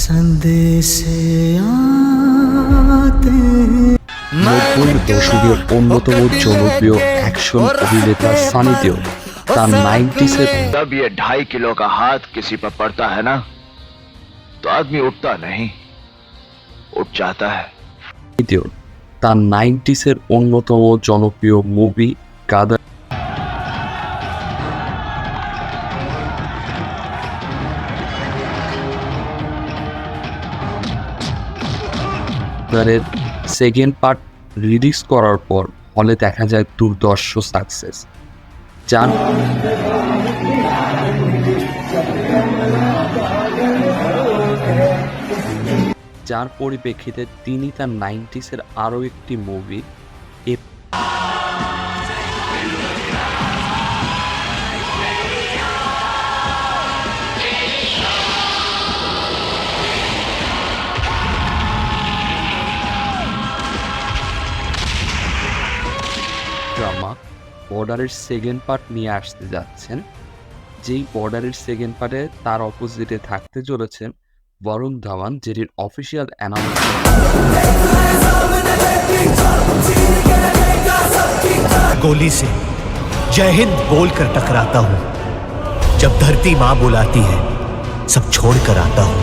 संदेशे आते নব্বই দশকের অন্যতম জনপ্রিয় অ্যাকশন অভিনেতা সানি দেওল তার নাইনটিসের जब ये ढाई किलो का हाथ किसी पर पड़ता है ना तो आदमी उठता नहीं उठ जाता है দেওল তার নাইনটিসের অন্যতম জনপ্রিয় মুভি গাদার গাদারের সেকেন্ড পার্ট রিলিজ করার পর হলে দেখা যায় দুর্দর্শ সাকসেস যান যার পরিপ্রেক্ষিতে তিনি তার নাইনটিসের আরও একটি মুভি ড্রামা বর্ডারের সেকেন্ড পার্ট নিয়ে আসতে যাচ্ছেন যেই বর্ডারের সেকেন্ড পার্টে তার অপোজিটে থাকতে চলেছেন বরুণ ধাওয়ান যেটির অফিসিয়াল অ্যানাউন্স गोली से जय हिंद बोलकर टकराता हूँ जब धरती माँ बुलाती है सब छोड़ कर आता हूँ